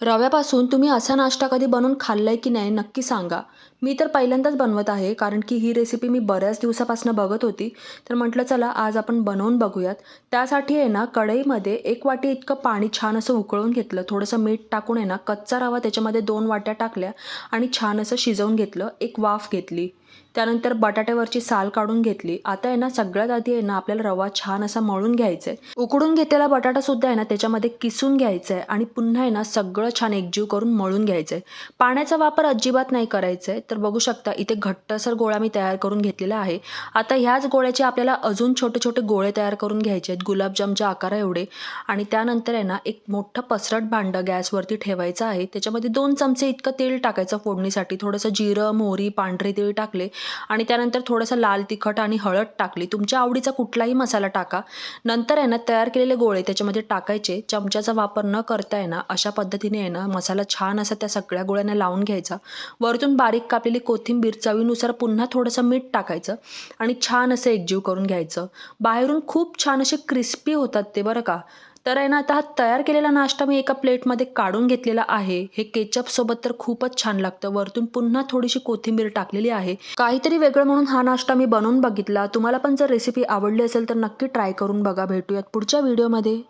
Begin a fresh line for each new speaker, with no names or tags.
रव्यापासून तुम्ही असा नाश्ता कधी बनवून खाल्लाय की नाही नक्की सांगा. मी तर पहिल्यांदाच बनवत आहे कारण की ही रेसिपी मी बऱ्याच दिवसापासून बघत होती. तर म्हटलं चला आज आपण बनवून बघूयात. त्यासाठी आहे ना कढईमध्ये एक वाटी इतकं पाणी छान असं उकळून घेतलं. थोडंसं मीठ टाकून आहे ना कच्चा रवा त्याच्यामध्ये दोन वाट्या टाकल्या आणि छान असं शिजवून घेतलं एक वाफ घेतली. त्यानंतर बटाट्यावरची साल काढून घेतली. आता आहे ना सगळ्यात आधी आहे ना आपल्याला रवा छान असा मळून घ्यायचा आहे उकडून घेतलेला बटाटासुद्धा आहे ना त्याच्यामध्ये किसून घ्यायचा आहे आणि पुन्हा आहे ना सगळं छान एकजीव करून मळून घ्यायचं आहे पाण्याचा वापर अजिबात नाही करायचा आहे तर बघू शकता इथे घट्टसर गोळा मी तयार करून घेतलेला आहे. आता ह्याच गोळ्याचे आपल्याला अजून छोटे छोटे गोळे तयार करून घ्यायचे आहेत. गुलाबजामच्या आकारा एवढे. आणि त्यानंतर आहे ना एक मोठं पसरट भांडं गॅसवरती ठेवायचं आहे. त्याच्यामध्ये दोन चमचे इतकं तेल टाकायचं फोडणीसाठी. थोडंसं जिरं मोहरी पांढरे तेल टाकले. आणि त्यानंतर थोडंसं लाल तिखट आणि हळद टाकली. तुमच्या आवडीचा कुठलाही मसाला टाका. नंतर आहे ना तयार केलेले गोळे त्याच्यामध्ये टाकायचे. चमच्याचा वापर न करता आहे ना अशा पद्धतीने आहे ना मसाला छान असा त्या सगळ्या गोळ्यांना लावून घ्यायचा. वरतून बारीक कापलेली कोथिंबीर चवीनुसार पुन्हा थोडंसं मीठ टाकायचं आणि छान असं एकजीव करून घ्यायचं. बाहेरून खूप छान असे क्रिस्पी होतात ते बरं का. तर आहे ना आता हा तयार केलेला नाश्ता मी एका प्लेटमध्ये काढून घेतलेला आहे. हे केचपसोबत तर खूपच छान लागतं. वरतून पुन्हा थोडीशी कोथिंबीर टाकलेली आहे. काहीतरी वेगळं म्हणून हा नाश्ता मी बनवून बघितला. तुम्हाला पण जर रेसिपी आवडली असेल तर नक्की ट्राय करून बघा. भेटूयात पुढच्या व्हिडिओमध्ये